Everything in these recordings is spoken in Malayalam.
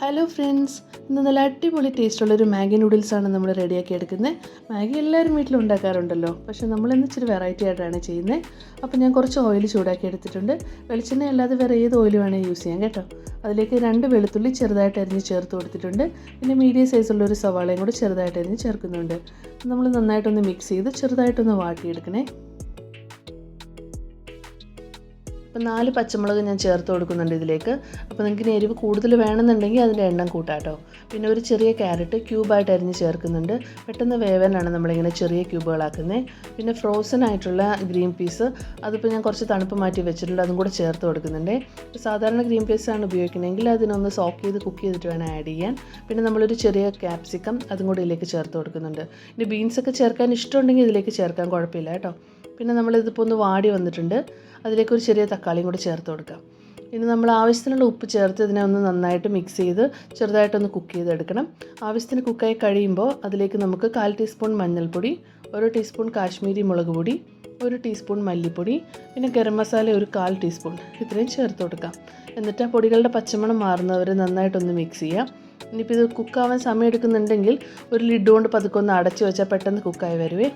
ഹലോ ഫ്രണ്ട്സ് ഇന്ന് നല്ല അടിപൊളി ടേസ്റ്റുള്ള ഒരു മാഗി നൂഡിൽസാണ് നമ്മൾ റെഡിയാക്കി എടുക്കുന്നത്. മാഗി എല്ലാവരും വീട്ടിലും ഉണ്ടാക്കാറുണ്ടല്ലോ. പക്ഷേ നമ്മളിന്ന് ഇച്ചിരി വെറൈറ്റി ആയിട്ടാണ് ചെയ്യുന്നത്. അപ്പോൾ ഞാൻ കുറച്ച് ഓയിൽ ചൂടാക്കി എടുത്തിട്ടുണ്ട്. വെളിച്ചെണ്ണ അല്ലാതെ വേറെ ഏത് ഓയിൽ വേണേൽ യൂസ് ചെയ്യാം കേട്ടോ. അതിലേക്ക് രണ്ട് വെളുത്തുള്ളി ചെറുതായിട്ട് അരിഞ്ഞ് ചേർത്ത് കൊടുത്തിട്ടുണ്ട്. പിന്നെ മീഡിയം സൈസുള്ള ഒരു സവാളയും കൂടി ചെറുതായിട്ട് അരിഞ്ഞ് ചേർക്കുന്നുണ്ട്. നമ്മൾ നന്നായിട്ടൊന്ന് മിക്സ് ചെയ്ത് ചെറുതായിട്ടൊന്ന് വാട്ടിയെടുക്കണേ. അപ്പോൾ നാല് പച്ചമുളക് ഞാൻ ചേർത്ത് കൊടുക്കുന്നുണ്ട് ഇതിലേക്ക്. അപ്പോൾ നിങ്ങൾക്ക് എരിവ് കൂടുതൽ വേണമെന്നുണ്ടെങ്കിൽ അതിന്റെ എണ്ണം കൂട്ടാട്ടോ. പിന്നെ ഒരു ചെറിയ ക്യാരറ്റ് ക്യൂബായിട്ട് അരിഞ്ഞ് ചേർക്കുന്നുണ്ട്. പെട്ടെന്ന് വേവനാണ് നമ്മളിങ്ങനെ ചെറിയ ക്യൂബുകളാക്കുന്നത് പിന്നെ ഫ്രോസൺ ആയിട്ടുള്ള ഗ്രീൻ പീസ് അതിപ്പോൾ ഞാൻ കുറച്ച് തണുപ്പ് മാറ്റി വെച്ചിട്ടുണ്ട് അതും കൂടെ ചേർത്ത് കൊടുക്കുന്നുണ്ട്. സാധാരണ ഗ്രീൻ പീസാണ് ഉപയോഗിക്കണമെങ്കിൽ അതിനൊന്ന് സോക്ക് ചെയ്ത് കുക്ക് ചെയ്തിട്ട് വേണം ആഡ് ചെയ്യാൻ. പിന്നെ നമ്മളൊരു ചെറിയ ക്യാപ്സിക്കം അതും കൂടെ ഇതിലേക്ക് ചേർത്ത് കൊടുക്കുന്നുണ്ട്. ഇനി ബീൻസൊക്കെ ചേർക്കാൻ ഇഷ്ടമുണ്ടെങ്കിൽ ഇതിലേക്ക് ചേർക്കാൻ കുഴപ്പമില്ല കേട്ടോ. പിന്നെ നമ്മളിതിപ്പോൾ ഒന്ന് വാടി വന്നിട്ടുണ്ട്. അതിലേക്ക് ഒരു ചെറിയ തക്കാളിയും കൂടി ചേർത്ത് കൊടുക്കാം. ഇനി നമ്മൾ ആവശ്യത്തിനുള്ള ഉപ്പ് ചേർത്ത് ഇതിനെ ഒന്ന് നന്നായിട്ട് മിക്സ് ചെയ്ത് ചെറുതായിട്ടൊന്ന് കുക്ക് ചെയ്തെടുക്കണം. ആവശ്യത്തിന് കുക്കായി കഴിയുമ്പോൾ അതിലേക്ക് നമുക്ക് കാൽ ടീസ്പൂൺ മഞ്ഞൾപ്പൊടി ഒരു ടീസ്പൂൺ കാശ്മീരി മുളക് പൊടി ഒരു ടീസ്പൂൺ മല്ലിപ്പൊടി പിന്നെ ഗരം മസാല ഒരു കാൽ ടീസ്പൂൺ ഇത്രയും ചേർത്ത് കൊടുക്കാം. എന്നിട്ട് ആ പൊടികളുടെ പച്ചമണം മാറുന്നവരെ നന്നായിട്ടൊന്ന് മിക്സ് ചെയ്യാം. ഇനിയിപ്പോൾ ഇത് കുക്കാവാൻ സമയം എടുക്കുന്നുണ്ടെങ്കിൽ ഒരു ലിഡ് കൊണ്ട് പതുക്കെ ഒന്ന് അടച്ചു വെച്ചാൽ പെട്ടെന്ന് കുക്കായി വരുവേ.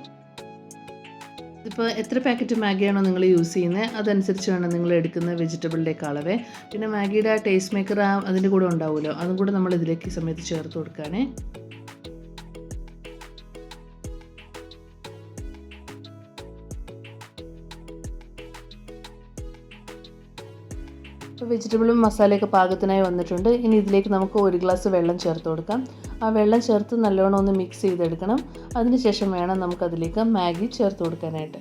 ഇപ്പോൾ എത്ര പാക്കറ്റ് മാഗിയാണോ നിങ്ങൾ യൂസ് ചെയ്യുന്നത് അതനുസരിച്ച് വേണം നിങ്ങൾ എടുക്കുന്ന വെജിറ്റബിളിന്റെ അളവ്. പിന്നെ മാഗിയുടെ ആ ടേസ്റ്റ് മേക്കർ ആ അതിന്റെ കൂടെ ഉണ്ടാവുമല്ലോ. അതും കൂടെ നമ്മൾ ഇതിലേക്ക് സമയത്ത് ചേർത്ത് കൊടുക്കുകയാണേ ഇപ്പോൾ വെജിറ്റബിളും മസാലയൊക്കെ പാകത്തിനായി വന്നിട്ടുണ്ട്. ഇനി ഇതിലേക്ക് നമുക്ക് ഒരു ഗ്ലാസ് വെള്ളം ചേർത്ത് കൊടുക്കാം. ആ വെള്ളം ചേർത്ത് നല്ലോണം ഒന്ന് മിക്സ് ചെയ്തെടുക്കണം. അതിനുശേഷം വേണം നമുക്കതിലേക്ക് മാഗി ചേർത്ത് കൊടുക്കാനായിട്ട്.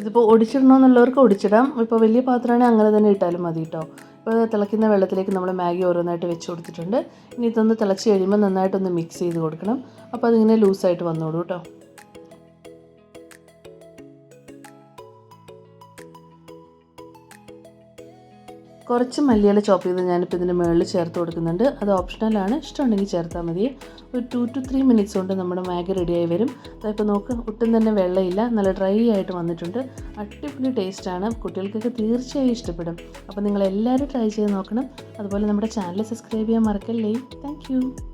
ഇതിപ്പോൾ ഒടിച്ചിടണമെന്നുള്ളവർക്ക് ഒടിച്ചിടാം. ഇപ്പോൾ വലിയ പാത്രമാണെങ്കിൽ അങ്ങനെ തന്നെ ഇട്ടാലും മതി കേട്ടോ ഇപ്പോൾ തിളയ്ക്കുന്ന വെള്ളത്തിലേക്ക് നമ്മൾ മാഗി ഓരോന്നായിട്ട് വെച്ച് കൊടുത്തിട്ടുണ്ട്. ഇനി ഇതൊന്ന് തിളച്ച് കഴിയുമ്പോൾ നന്നായിട്ടൊന്ന് മിക്സ് ചെയ്ത് കൊടുക്കണം. അപ്പോൾ അതിങ്ങനെ ലൂസായിട്ട് വന്നോളൂ കേട്ടോ കുറച്ച് മല്ലിയില ചോപ്പ് ചെയ്ത് ഞാനിപ്പോൾ ഇതിന്റെ മുകളിൽ ചേർത്ത് കൊടുക്കുന്നുണ്ട്. അത് ഓപ്ഷണലാണ് ഇഷ്ടമുണ്ടെങ്കിൽ ചേർത്താൽ മതി. ഒരു ടു ടു ത്രീ മിനിറ്റ്സ് കൊണ്ട് നമ്മുടെ മാഗി റെഡിയായി വരും. അതിപ്പോൾ നോക്ക് ഒട്ടും തന്നെ വെള്ളമില്ല നല്ല ഡ്രൈ ആയിട്ട് വന്നിട്ടുണ്ട്. അടിപൊളി ടേസ്റ്റാണ് കുട്ടികൾക്കൊക്കെ തീർച്ചയായും ഇഷ്ടപ്പെടും. അപ്പോൾ നിങ്ങൾ എല്ലാവരും ട്രൈ ചെയ്ത് നോക്കണം. അതുപോലെ നമ്മുടെ ചാനൽ സബ്സ്ക്രൈബ് ചെയ്യാൻ മറക്കല്ലേ. താങ്ക്